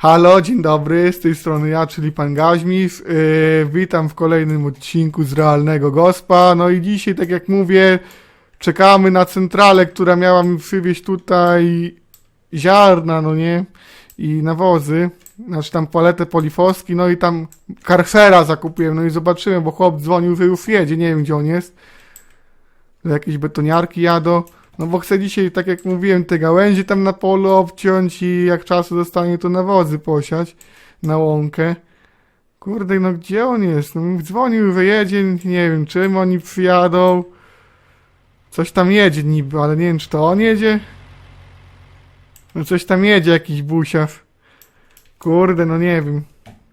Halo, dzień dobry, z tej strony ja, czyli pan Gaźmis. Yy, witam w kolejnym odcinku z Realnego Gospa. No i dzisiaj, tak jak mówię, czekamy na centralę, która miała mi przywieźć tutaj ziarna, no nie? I nawozy, znaczy tam paletę polifoski, no i tam karfera zakupiłem, no i zobaczyłem, bo chłop dzwonił, że już jedzie, nie wiem gdzie on jest. Jakieś betoniarki jadą. No bo chcę dzisiaj, tak jak mówiłem, te gałęzie tam na polu obciąć i jak czasu zostanie, to nawozy posiać na łąkę. Kurde, no gdzie on jest? No, dzwonił, że jedzie, nie wiem czym oni przyjadą. Coś tam jedzie niby, ale nie wiem czy to on jedzie. No coś tam jedzie, jakiś busiarz. Kurde, no nie wiem.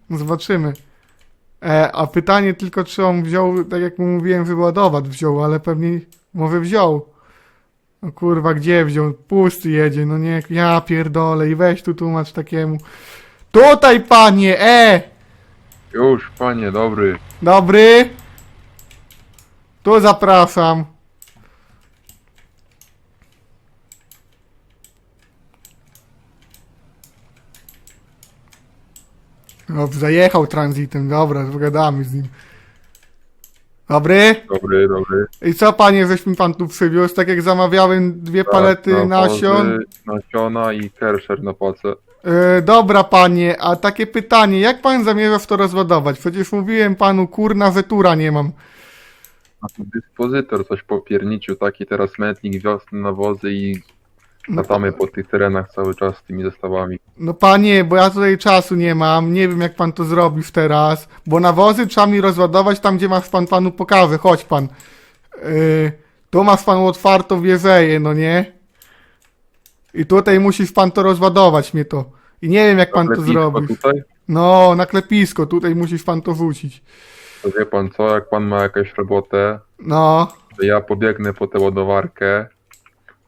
No Zobaczymy. E, a pytanie tylko, czy on wziął, tak jak mu mówiłem, wyładować wziął, ale pewnie może wziął. No kurwa, gdzie wziął? Pusty jedzie, no nie, ja pierdolę i weź tu tłumacz takiemu. Tutaj panie, e! Już, panie, dobry. Dobry? Tu zapraszam. No, zajechał tranzytem, dobra, pogadamy z nim. Dobry? Dobry, dobry. I co panie, żeś mi pan tu przywiózł? Tak jak zamawiałem dwie palety Tak, nasion. nawozy, Nasiona i kerszer na pace. E, dobra panie, a takie pytanie, jak pan zamierza w to rozładować? Przecież mówiłem panu, kurna, wetura nie mam. A tu dyspozytor coś popierniczył, taki teraz mętnik, wiosny, nawozy i latamy po tych terenach cały czas z tymi zestawami. No panie, bo ja tutaj czasu nie mam, nie wiem jak pan to zrobił teraz, bo nawozy trzeba mi rozładować tam, gdzie masz pan panu pokaże, chodź pan. Yy, tu masz pan otwartą wieżeję, no nie? I tutaj musisz pan to rozładować mnie to. I nie wiem jak pan to Lepisko zrobił. tutaj, No, na klepisko, tutaj musisz pan to wrzucić. to wie pan co, jak pan ma jakąś robotę, No, to ja pobiegnę po tę ładowarkę,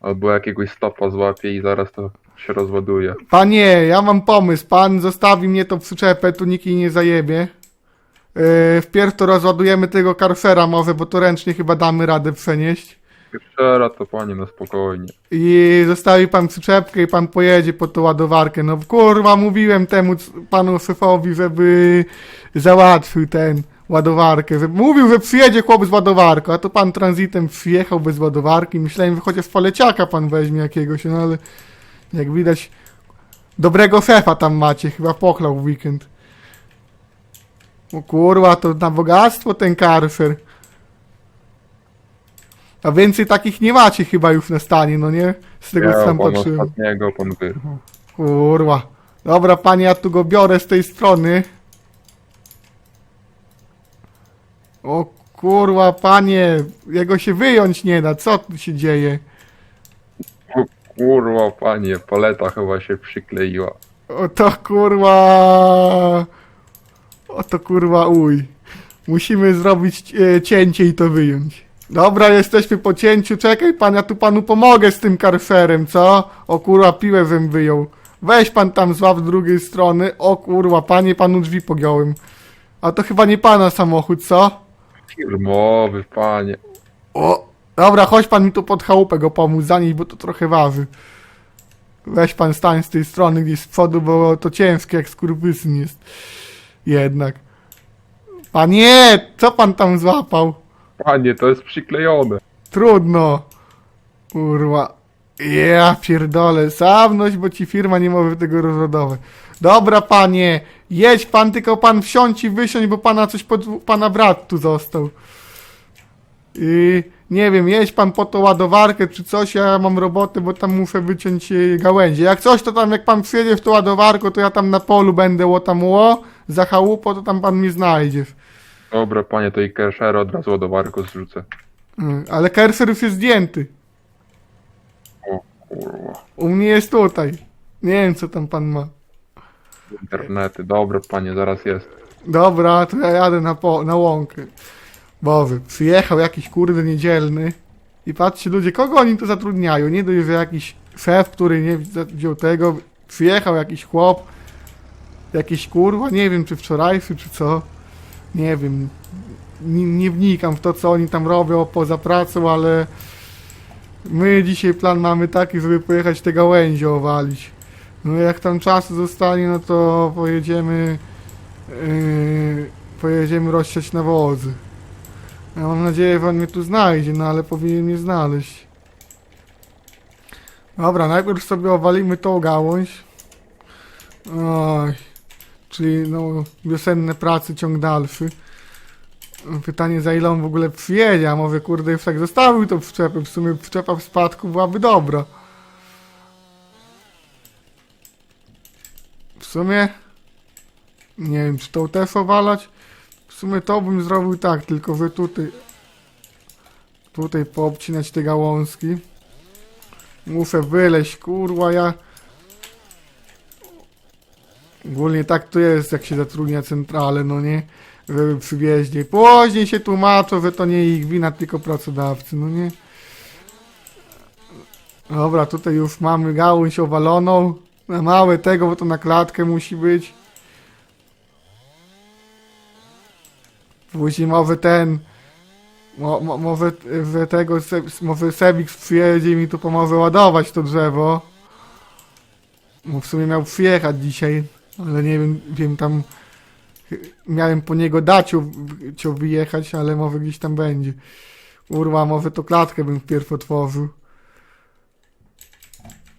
albo jakiegoś stopa złapię i zaraz to się rozładuje. Panie, ja mam pomysł. Pan zostawi mnie to przyczepę, tu nikt jej nie zajebie. Yy, wpierw to rozładujemy tego karfera może, bo to ręcznie chyba damy radę przenieść. Kershera to panie, no spokojnie. I zostawi pan przyczepkę i pan pojedzie po tą ładowarkę. No kurwa, mówiłem temu c- panu szefowi, żeby załatwił ten ładowarkę. Mówił, że przyjedzie chłop z ładowarką, a to pan tranzytem przyjechał bez ładowarki. Myślałem, że chociaż poleciaka pan weźmie jakiegoś, no ale jak widać dobrego szefa tam macie, chyba pochlał w weekend. O kurwa, to na bogactwo ten karfer. A więcej takich nie macie chyba już na stanie, no nie? Z tego co tam patrzyłem. ostatniego, pan wyrwał. Kurwa. Dobra, panie, ja tu go biorę z tej strony. O kurwa, panie, jego się wyjąć nie da, co tu się dzieje? O kurwa, panie, paleta chyba się przykleiła. O to kurwa... O to kurwa uj. Musimy zrobić e, cięcie i to wyjąć. Dobra, jesteśmy po cięciu. Czekaj pan, ja tu panu pomogę z tym karferem, co? O kurwa, piłę bym wyjął. Weź pan tam złap z drugiej strony. O kurwa, panie, panu drzwi pogiąłem. A to chyba nie pana samochód, co? Firmowy, panie. O! Dobra, chodź pan mi tu pod chałupę go pomóc zanieść, bo to trochę waży. Weź pan stań z tej strony gdzieś z przodu, bo to ciężkie jak skurwysyn jest. Jednak. Panie, co pan tam złapał? Panie, to jest przyklejone. Trudno. Kurwa. Ja pierdolę. Samność, bo ci firma nie może tego rozładować. Dobra, panie. Jedź pan, tylko pan wsiądź i wysiądź, bo pana coś pod... Pana brat tu został. I nie wiem, jedź pan po tą ładowarkę czy coś, ja mam robotę, bo tam muszę wyciąć e, gałęzie. Jak coś, to tam jak pan przyjedzie w tą ładowarkę, to ja tam na polu będę ło tam ło, za chałupą, to tam pan mnie znajdzie. Dobra, panie, to i Kershera od razu ładowarkę zrzucę. Mm, Ale Kerser już jest zdjęty. O kurwa. U mnie jest tutaj. Nie wiem, co tam pan ma. Internety. Dobra, panie, zaraz jest. Dobra, to ja jadę na, po, na łąkę. Bowy, przyjechał jakiś kurde niedzielny i patrzcie ludzie, kogo oni tu zatrudniają? Nie dość, że jakiś szef, który nie wziął tego, przyjechał jakiś chłop, jakiś kurwa, nie wiem czy wczorajszy, czy co, nie wiem, nie, nie wnikam w to, co oni tam robią poza pracą, ale my dzisiaj plan mamy taki, żeby pojechać te gałęzie owalić. No jak tam czasu zostanie, no to pojedziemy yy, pojedziemy rozsiać nawozy. Ja mam nadzieję, że on mnie tu znajdzie, no ale powinien mnie znaleźć. Dobra, najpierw sobie owalimy tą gałąź. Oj, czyli no wiosenne prace, ciąg dalszy. Pytanie za ile on w ogóle przyjedzie, a mówię kurde już tak zostawił tą przyczepę, w sumie przyczepa w spadku byłaby dobra. Sumie nie wiem czy też owalać. W sumie to bym zrobił tak, tylko wy tutaj tutaj poobcinać te gałązki. Muszę wyleźć, kurwa ja Ogólnie tak to jest, jak się zatrudnia centralę, no nie? Żeby przy wjeździe. Później się tłumaczą, że to nie ich wina, tylko pracodawcy, no nie? Dobra, tutaj już mamy gałąź owaloną. Na małe tego, bo to na klatkę musi być. Później mowy ten... Mo, mo, tego, se, mowy Sebix przyjedzie i mi tu pomoże ładować to drzewo. Bo w sumie miał przyjechać dzisiaj, ale nie wiem, wiem tam... Miałem po niego dać cię wyjechać, ale mowy gdzieś tam będzie. Urwa, może to klatkę bym wpierw otworzył.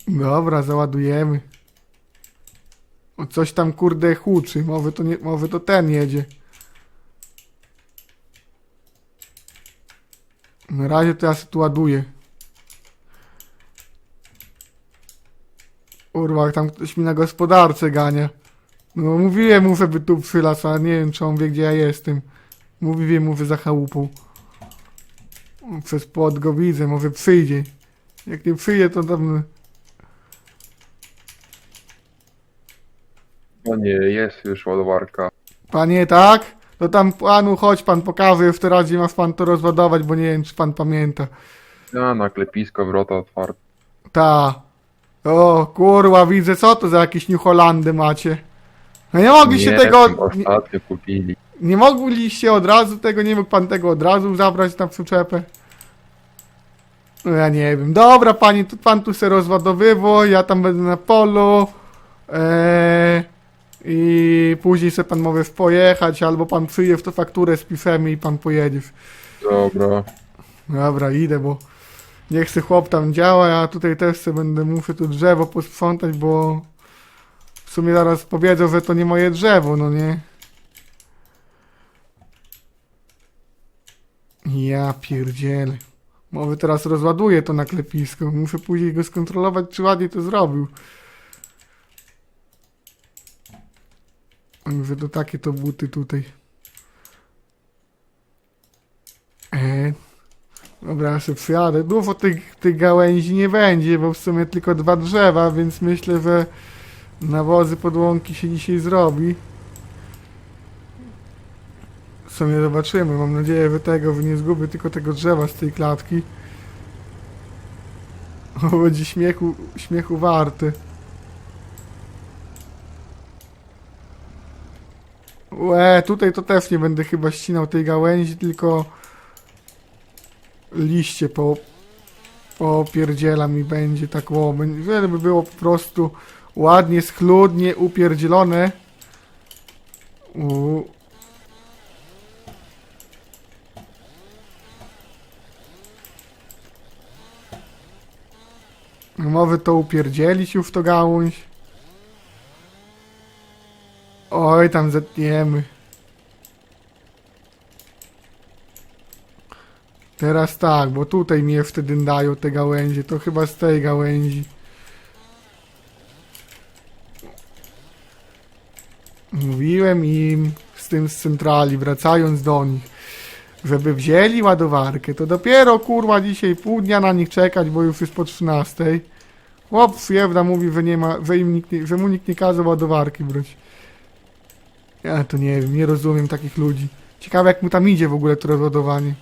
Dobra, załadujemy. O, coś tam kurde huczy, mowy to, nie, mowy to ten jedzie. Na razie to ja się tu ładuję. Tam ktoś mi na gospodarce gania. No mówiłem mu, żeby tu przylasł, ale nie wiem, czy on wie, gdzie ja jestem. Mówiłem mu, że za chałupą. Przez płot go widzę, może przyjdzie. Jak nie przyjdzie, to tam... No nie, jest już ładowarka. Panie, tak? To tam panu chodź pan pokaże, w teraz masz pan to rozładować, bo nie wiem, czy pan pamięta. A, na klepisko, wrota otwarte. Ta. O, kurwa, widzę, co to za jakieś New Holandy macie? No nie mogliście nie, tego... Nie, ostatnio kupili. nie mogliście od razu tego, nie mógł pan tego od razu zabrać na przyczepę? No ja nie wiem. Dobra, pani, to pan tu se rozładowywo, ja tam będę na polu. Eee, I później se pan może pojechać, albo pan przyje w to fakturę z pisem i pan pojedziesz. Dobra. Dobra, idę, bo niech se chłop tam działa, ja tutaj też se będę, muszę tu drzewo posprzątać, bo w sumie zaraz powiedzą, że to nie moje drzewo, no nie? Ja pierdzielę. Mowy teraz rozładuję to na klepisko. Muszę później go skontrolować, czy ładnie to zrobił. Mówię, to takie to buty tutaj. Eee, Dobra, ja sobie przyjadę. Dużo tych, tych gałęzi nie będzie, bo w sumie tylko dwa drzewa, więc myślę, że nawozy podłąki się dzisiaj zrobi. W sumie zobaczymy. Mam nadzieję, że tego że nie zgubię tylko tego drzewa z tej klatki. O, będzie śmiechu, śmiechu warty. Łe, tutaj to też nie będę chyba ścinał tej gałęzi, tylko liście po, popierdziela mi będzie tak o, żeby było po prostu ładnie, schludnie upierdzielone. U. Mowy to upierdzielić już w to gałąź. Oj, tam zetniemy. Teraz tak, bo tutaj mnie wtedy dają te gałęzie, to chyba z tej gałęzi. Mówiłem im z tym z centrali, wracając do nich, żeby wzięli ładowarkę. To dopiero kurwa dzisiaj pół dnia na nich czekać, bo już jest po 13. Chłop Fiewda mówi, że nie ma, że, im nikt nie, że mu nikt nie każe ładowarki brać. Ja to nie wiem, nie rozumiem takich ludzi. Ciekawe jak mu tam idzie w ogóle to rozładowanie.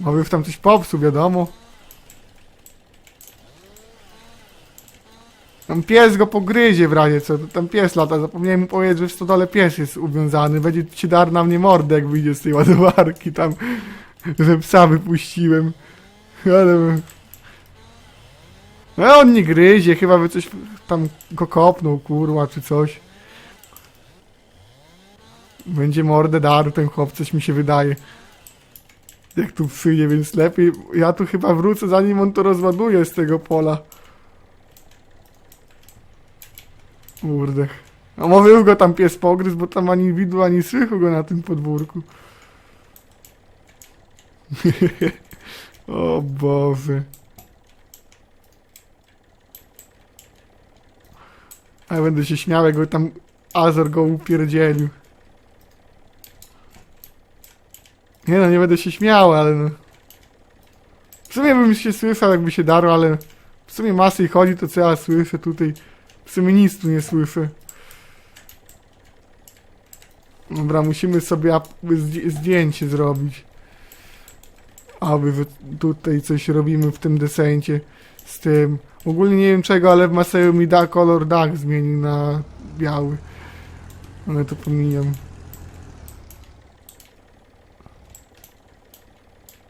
Może tam coś popsuł, wiadomo. Tam pies go pogryzie w razie co, tam pies lata, zapomniałem mu powiedzieć, że w stodole pies jest uwiązany, będzie ci dar na mnie mordę jak wyjdzie z tej ładowarki tam, że psa wypuściłem. Ale... No on nie gryzie, chyba by coś tam go kopnął, kurwa, czy coś. Będzie mordę darł ten chłop, coś mi się wydaje. Jak tu przyjdzie, więc lepiej. Ja tu chyba wrócę, zanim on to rozładuje z tego pola. Kurde. A mówił go tam pies pogryzł, bo tam ani widu, ani słychu go na tym podwórku. o Boże. A ja będę się śmiał, jak go tam Azor go upierdzielił. Nie no, nie będę się śmiał, ale no. W sumie bym się słyszał, jakby się darł, ale w sumie masy i chodzi, to co ja słyszę tutaj. W sumie nic tu nie słyszę. Dobra, musimy sobie zdjęcie zrobić. Aby tutaj coś robimy w tym desencie z tym. Ogólnie nie wiem czego, ale w Maseju mi da kolor dach zmienił na biały. Ale to pomijam.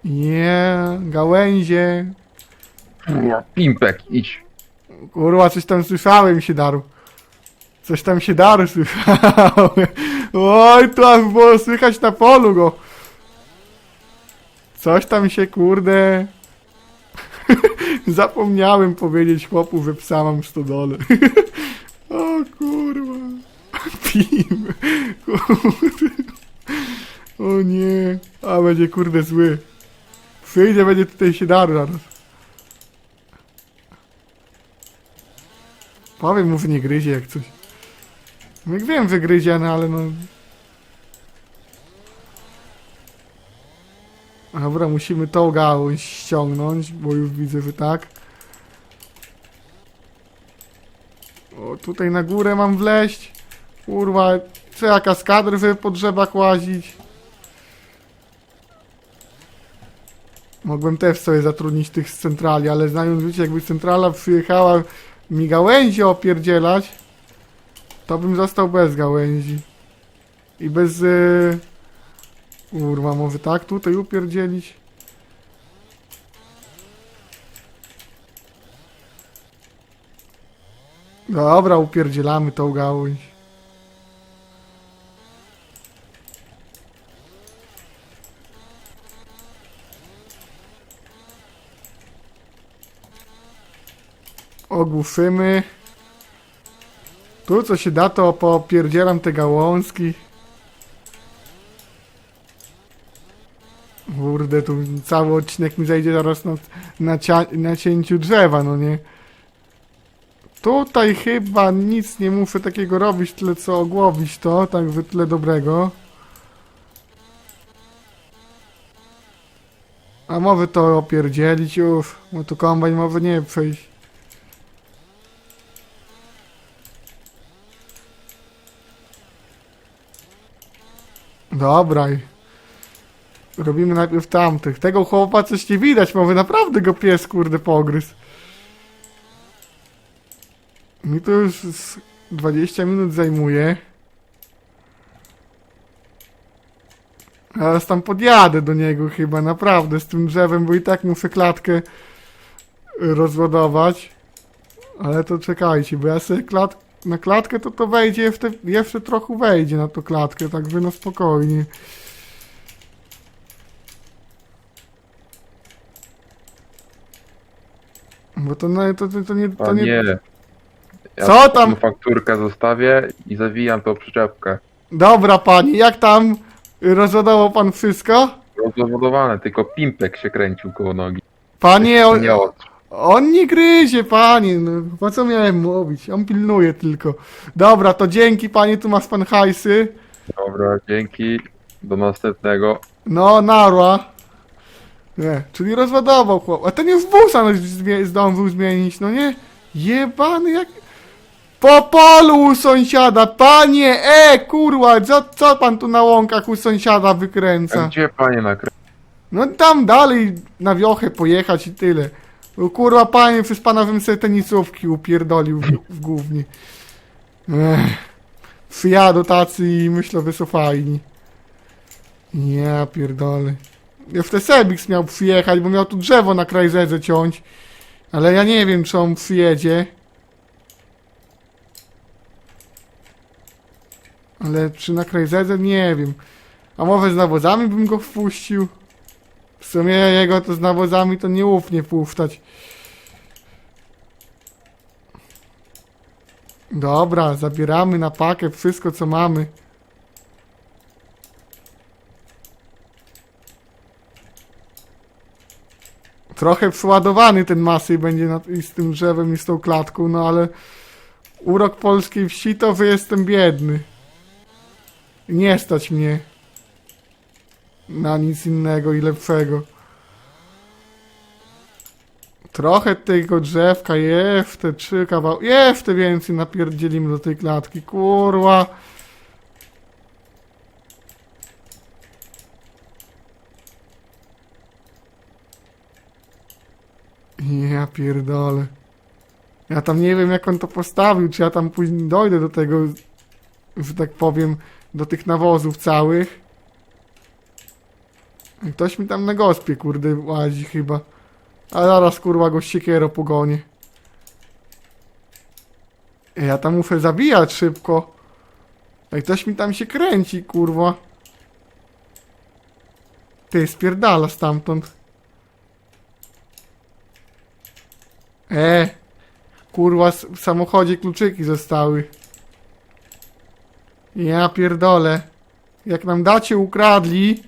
Nie, gałęzie. Pimpek, idź. Kurwa, coś tam słyszałem się darł. Coś tam się darł słyszałem. Oj, aż było słychać na polu go. Coś tam się, kurde... Zapomniałem powiedzieć chłopu, że psa mam w stodole. o kurwa. Pim. Kurde. O nie. A będzie kurde zły. Przyjdzie, będzie tutaj się darł zaraz. Powiem mu, że nie gryzie jak coś. Jak wiem, że gryzie, no ale no... Dobra, musimy tą gałąź ściągnąć, bo już widzę, że tak. O, tutaj na górę mam wleźć. Kurwa, co ja kaskader, żeby po drzewach łazić. Mogłem też sobie zatrudnić tych z centrali, ale znając życie, jakby centrala przyjechała mi gałęzi opierdzielać, to bym został bez gałęzi. I bez... Yy... Kurwa, może tak tutaj upierdzielić? Dobra, upierdzielamy tą gałąź. Ogłuszymy. Tu co się da, to popierdzielam te gałązki. Kurde, tu cały odcinek mi zajdzie zaraz na, na, na cięciu drzewa, no nie? Tutaj chyba nic nie muszę takiego robić, tyle co ogłowić to, tak wy tyle dobrego. A może to opierdzielić już, bo tu kombajn może nie przejść. Dobra. Robimy najpierw tamtych. Tego chłopa coś nie widać, może naprawdę go pies kurde pogryzł. Mi to już z 20 minut zajmuje. Teraz tam podjadę do niego chyba, naprawdę, z tym drzewem, bo i tak muszę klatkę rozładować. Ale to czekajcie, bo ja sobie klat... na klatkę to to wejdzie, jeszcze, jeszcze trochę wejdzie na tą klatkę, także no spokojnie. Bo to, no, to, to, to nie... To nie... nie. Ja Co tam? fakturkę zostawię i zawijam tą przyczepkę. Dobra pani, jak tam? Rozładował pan wszystko? Rozładowane, tylko pimpek się kręcił koło nogi. Panie, on, Nie. On nie gryzie, panie. No, po co miałem mówić? On pilnuje tylko. Dobra, to dzięki panie, tu masz pan hajsy. Dobra, dzięki. Do następnego. No, narła. Nie, czyli rozładował chłop. A ten już busa no, zmie- zdążył zmienić, no nie? Jebany jak... Po polu u sąsiada, panie, e, kurwa, co, co pan tu na łąkach u sąsiada wykręca? gdzie panie nakrę... No tam dalej na wiochę pojechać i tyle. No, kurwa, panie, przez pana bym sobie tenisówki upierdolił w, w głównie. Ech. Przyjadą tacy i myślę, że są fajni. Ja pierdolę. Jeszcze Sebix miał przyjechać, bo miał tu drzewo na kraj rzece ciąć. Ale ja nie wiem, czy on przyjedzie. Ale czy na Krajzedze? Nie wiem. A może z nawozami bym go wpuścił? W sumie jego to z nawozami to nie ufnie puszczać. Dobra, zabieramy na pakę wszystko co mamy. Trochę przeładowany ten masy będzie na, i z tym drzewem i z tą klatką, no ale urok polskiej wsi to, że jestem biedny. Nie stać mnie na nic innego i lepszego. Trochę tego drzewka, jeszcze trzy kawał, jeszcze więcej napierdzielimy do tej klatki, kurwa. Ja pierdolę. Ja tam nie wiem jak on to postawił, czy ja tam później dojdę do tego, że tak powiem, do tych nawozów całych. Ktoś mi tam na gospie, kurde, łazi chyba. A zaraz, kurwa, go siekiero pogonię. Ja tam muszę zabijać szybko. Ej, ktoś mi tam się kręci, kurwa. Ty, spierdala stamtąd. E, kurwa, w samochodzie kluczyki zostały. Ja pierdolę. Jak nam dacie ukradli.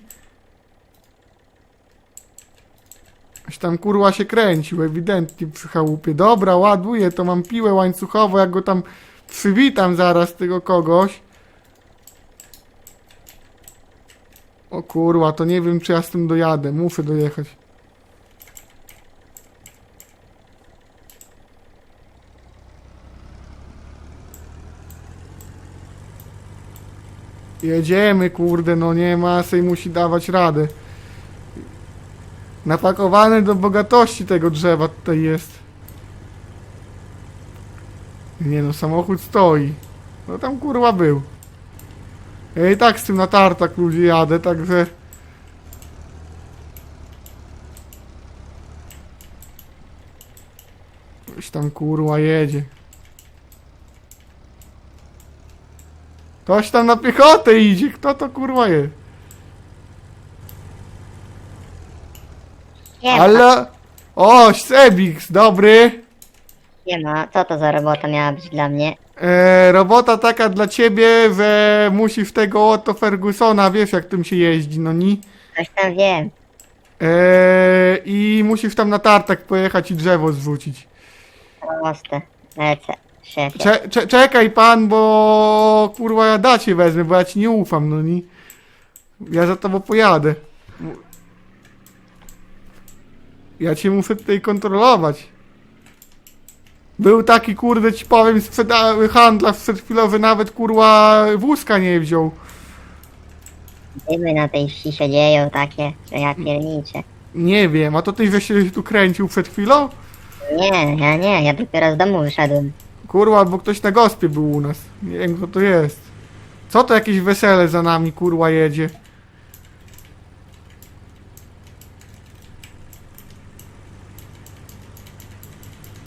Ktoś tam kurwa się kręcił, ewidentnie przy chałupie. Dobra, ładuję, to mam piłę łańcuchową, jak go tam przywitam zaraz tego kogoś. O kurwa, to nie wiem czy ja z tym dojadę, muszę dojechać. Jedziemy, kurde, no nie ma, sej musi dawać radę. Napakowany do bogatości tego drzewa tutaj jest. Nie no, samochód stoi. No tam kurwa był. Ja i tak z tym na tartak ludzi jadę, także... Ktoś tam kurwa jedzie. Ktoś tam na piechotę idzie, kto to kurwa jest? Nie ma, Ale... O, Sebix, dobry. nie ma. Co to za robota miała być dla mnie? E, robota taka dla ciebie, że musisz tego oto Fergusona, wiesz jak tym się jeździ, no ni? Coś tam wiem. E, I musisz tam na tartak pojechać i drzewo zrzucić. Proste. Lecę. Szefie. Cze, cze, czekaj pan, bo kurwa ja dacie wezmę, bo ja ci nie ufam, no ni? Ja za tobą pojadę. Ja cię muszę tutaj kontrolować. Był taki kurde ci powiem sprzeda- handlarz przedchwilowy nawet kurwa wózka nie wziął. Dymy na tej wsi się dzieją takie, że ja pierniczę. Nie wiem, a to ty żeś się tu kręcił przed chwilą? Nie, ja nie, ja dopiero z domu wyszedłem. Kurwa, bo ktoś na gospie był u nas. Nie wiem kto to jest. Co to jakieś wesele za nami kurwa jedzie?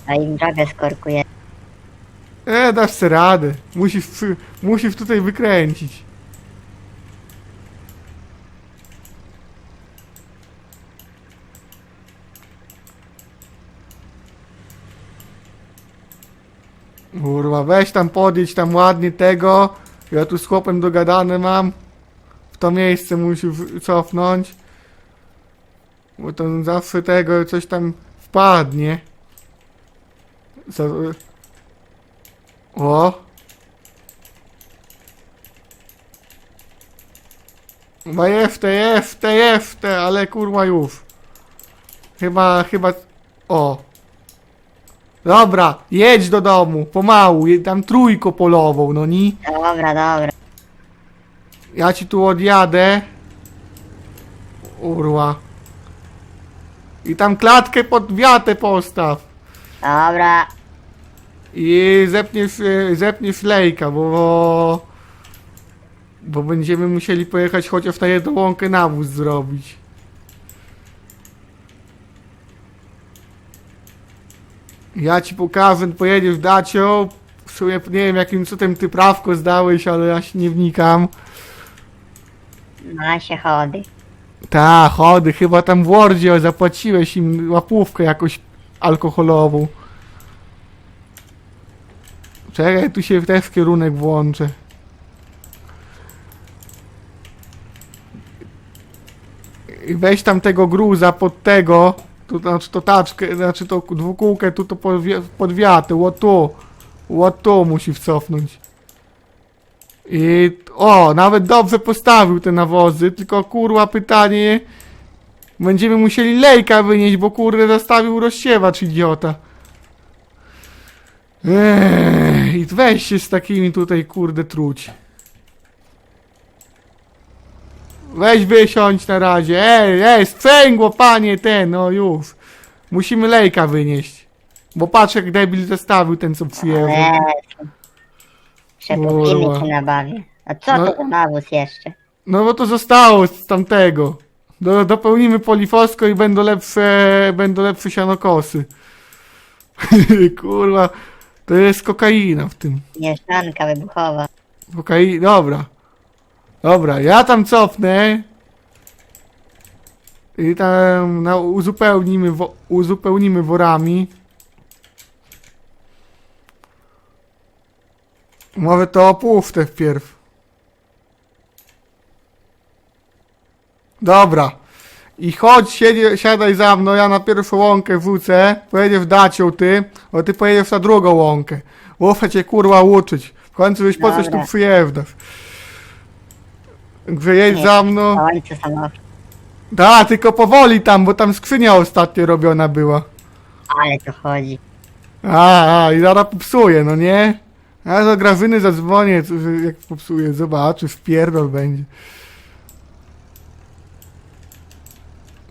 A im drogę skorkuje. E, dasz sobie radę. Musisz, musisz tutaj wykręcić. Kurwa, weź tam podjedź tam ładnie tego. Ja tu z chłopem dogadane mam. W to miejsce musi w- cofnąć. Bo to zawsze tego coś tam wpadnie. Za, o! Chyba jefte, jefte, jefte, ale kurwa już. Chyba, chyba... O! Dobra, jedź do domu, pomału, je- tam trójko polową, no ni? Dobra, dobra. Ja ci tu odjadę. Urła. I tam klatkę pod wiatę postaw. Dobra. I zepniesz, zepniesz lejka, bo, bo będziemy musieli pojechać chociaż na jedną łąkę nawóz zrobić. Ja ci pokażę, pojedziesz dacią. W sumie nie wiem jakim cudem ty prawko zdałeś, ale ja się nie wnikam. Ma się chody. Ta, chody, chyba tam w Wordzie zapłaciłeś im łapówkę jakoś alkoholową. Czekaj, tu się też kierunek włączę. I weź tam tego gruza pod tego, tu, znaczy to taczkę, znaczy to dwukółkę, tu to podwi- pod wiatę, o tu, o tu musi wcofnąć. I o, nawet dobrze postawił te nawozy, tylko kurwa pytanie, będziemy musieli lejka wynieść, bo kurde zostawił rozsiewacz idiota. Ech, I weź się z takimi tutaj kurde truć. Weź wysiądź na razie. Ej, ej, sprzęgło panie ten, no już. Musimy lejka wynieść. Bo patrz jak debil zostawił ten co przyjechał. Jezu. Przepukimy Kurwa. cię na bawie. A co No- to za nawóz jeszcze? No bo to zostało z tamtego. Do, dopełnimy polifosko i będą lepsze, będą lepsze sianokosy. Kurwa, to jest kokaina w tym. Mieszanka wybuchowa. Kokai... Dobra. Dobra, ja tam cofnę. I tam na, uzupełnimy, wo, uzupełnimy worami. Może to opłówkę wpierw. Dobra. I chodź, siedzie, siadaj za mną, ja na pierwszą łąkę wrócę. Pojedziesz dacią ty, a ty pojedziesz na drugą łąkę. Muszę cię kurwa uczyć. W końcu już po coś tu Dobra. przyjeżdżasz. Także jedź za mną. Samochód. Da, tylko powoli tam, bo tam skrzynia ostatnio robiona była. Ale tu chodzi. A, a, i zaraz popsuje, no nie? Ja do Grażyny zadzwonię, co- że jak popsuje, zobaczy, wpierdol będzie.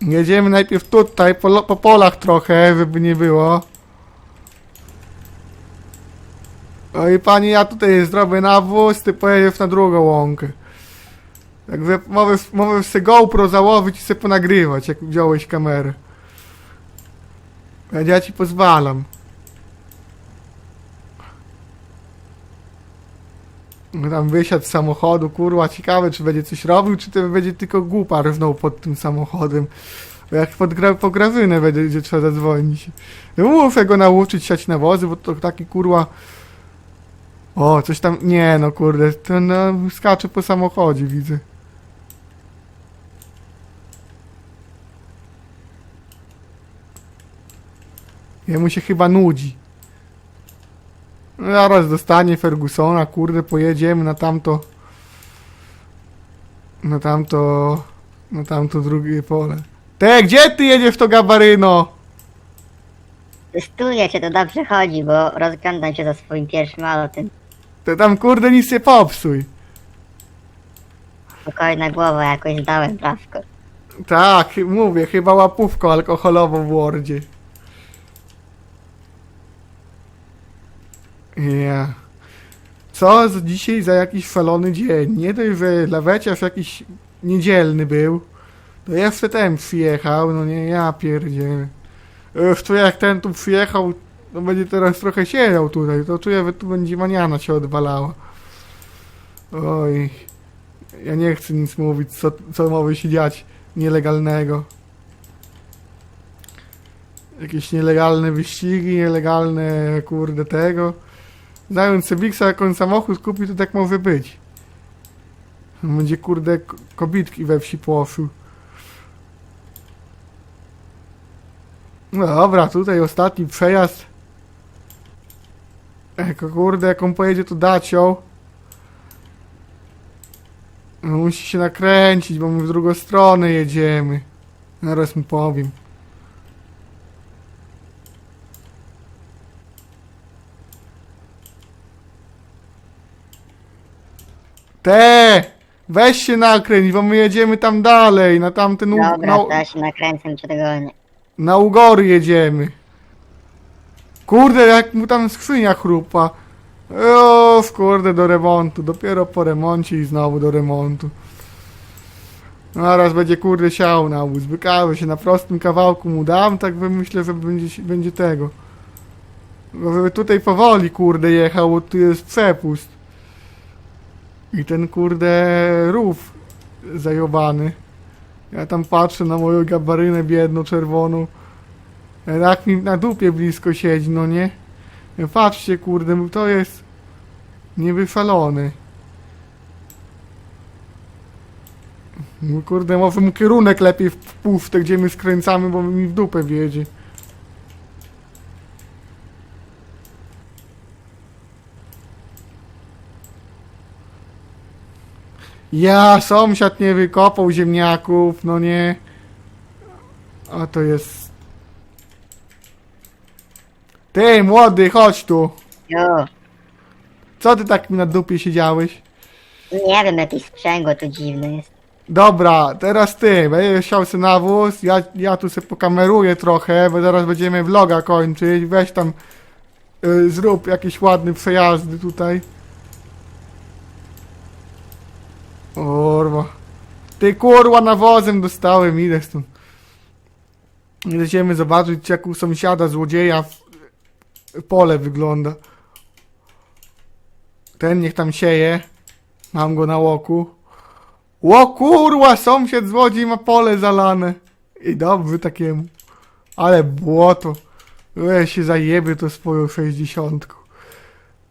Jedziemy najpierw tutaj, po, po polach trochę, żeby nie było. Oj, pani, ja tutaj zrobię nawóz, ty pojedziesz na drugą łąkę. Także możesz, możesz sobie GoPro założyć i sobie ponagrywać, jak wziąłeś kamerę. Ja ci pozwalam. Tam wysiadł z samochodu, kurwa, ciekawe czy będzie coś robił, czy to będzie tylko głupa rwnął pod tym samochodem. Jak pod gra, po grawynę będzie gdzie trzeba zadzwonić. Ja Muszę go nauczyć siać na wozy, bo to taki kurwa... O, coś tam... Nie no, kurde, ten no, skacze po samochodzie, widzę. Jemu się chyba nudzi. No Zaraz dostanie Fergusona, kurde, pojedziemy na tamto. Na tamto. Na tamto drugie pole. Te, gdzie ty jedziesz w to gabaryno? Testuję, czy to dobrze chodzi, bo rozglądam się za swoim pierwszym autem. Te tam kurde nic nie popsuj. Spokojna głowa, jakoś zdałem prawko. Tak, mówię, chyba łapówką alkoholową w Wordzie. Ja. Co z dzisiaj za jakiś szalony dzień? Nie dość, że laweciarz jakiś niedzielny był, to jeszcze ten przyjechał, no nie, ja pierdzielę. Już czuję, jak ten tu przyjechał, to będzie teraz trochę siedział tutaj, to czuję, że tu będzie maniana się odwalała. Oj, ja nie chcę nic mówić, co, co może się dziać nielegalnego. Jakieś nielegalne wyścigi, nielegalne kurde tego. Znając Sebiksa, jak on samochód kupi, to tak może być. Będzie kurde kobitki we wsi poszły. No dobra, tutaj ostatni przejazd. Eko kurde, jak on pojedzie tu dacią. No, musi się nakręcić, bo my w drugą stronę jedziemy. Zaraz mu powiem. Te! Weź się nakręć, bo my jedziemy tam dalej, na tamten u, Dobra, na, to ja się nakręcam, na Ugory jedziemy. Kurde, jak mu tam skrzynia chrupa. O, kurde, do remontu. Dopiero po remoncie i znowu do remontu. Zaraz będzie kurde siał na łóz. Wykaże się na prostym kawałku mu dam, tak myślę, że będzie, będzie tego. No, żeby tutaj powoli, kurde, jechał, bo tu jest przepust. I ten, kurde, rów zajobany. Ja tam patrzę na moją gabarynę biedną, czerwoną. Jak mi na dupie blisko siedzi, no nie? Patrzcie, kurde, to jest niewyfalony. No kurde, może mu kierunek lepiej w puszczę, gdzie my skręcamy, bo mi w dupę wiedzie. Ja, sąsiad nie wykopał ziemniaków, no nie. A to jest... Ty, młody, chodź tu. Jo, Co ty tak mi na dupie siedziałeś? nie wiem, jakieś sprzęgło tu dziwne jest. Dobra, teraz ty, będziesz siał sobie nawóz, ja, ja tu sobie pokameruję trochę, bo zaraz będziemy vloga kończyć, weź tam y, zrób jakieś ładne przejazdy tutaj. Kurwa. Ty kurwa nawozem dostałem, idę stąd. Idziemy zobaczyć jak u sąsiada złodzieja w, pole wygląda. Ten niech tam sieje. Mam go na łoku. Ło kurwa, sąsiad z Łodzi ma pole zalane. I dobry takiemu. Ale błoto. Ja się zajebie to swoją sześćdziesiątką.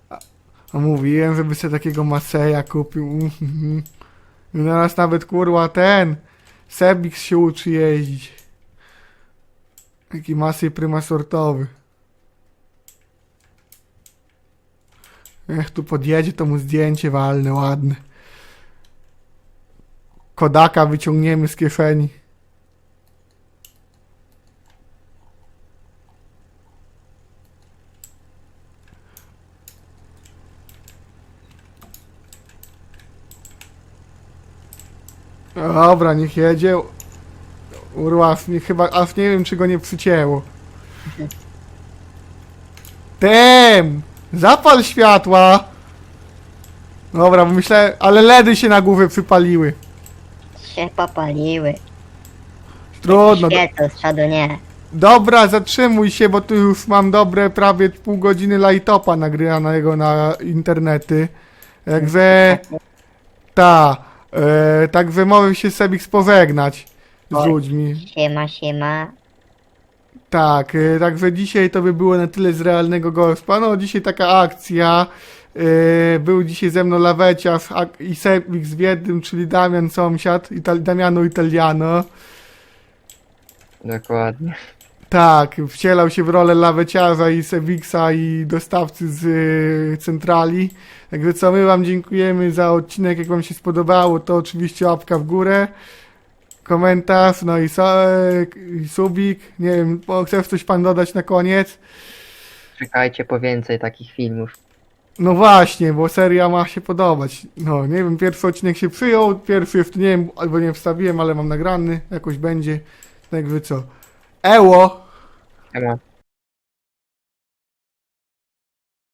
A, mówiłem, żeby sobie takiego Maseja kupił. Teraz nawet kurwa ten Sebix się uczy jeździć. Taki Masej pryma sortowy. Jak tu podjedzie, to mu zdjęcie walne, ładne. Kodaka wyciągniemy z kieszeni. Dobra, niech jedzie. Urła, aż nie, chyba, aż nie wiem, czy go nie przycięło. Tem! Zapal światła! Dobra, bo myślę, ale ledy się na głowę przypaliły. Się popaliły. Trudno. Z przodu nie. dobra, zatrzymuj się, bo tu już mam dobre prawie pół godziny lightopa nagrywanego na internety. Także, ta, e, także mogę się sobie pożegnać z Oj. ludźmi. Siema, siema. Tak, e, także dzisiaj to by było na tyle z realnego gospa. No, dzisiaj taka akcja. E, Był dzisiaj ze mną Laweciarz ak- i Sebik z jednym, czyli Damian sąsiad, Ital- Damiano Italiano. Dokładnie. Tak, wcielał się w rolę laweciarza i Sebiksa i dostawcy z y, centrali. Także co, my wam dziękujemy za odcinek, jak wam się spodobało, to oczywiście łapka w górę, komentarz, no i, so, i subik. Nie wiem, bo chcesz coś pan dodać na koniec? Czekajcie po więcej takich filmów. No właśnie, bo seria ma się podobać. No, nie wiem, pierwszy odcinek się przyjął, pierwszy jeszcze nie wiem, albo nie wstawiłem, ale mam nagrany, jakoś będzie. Także co? Eło! Ema.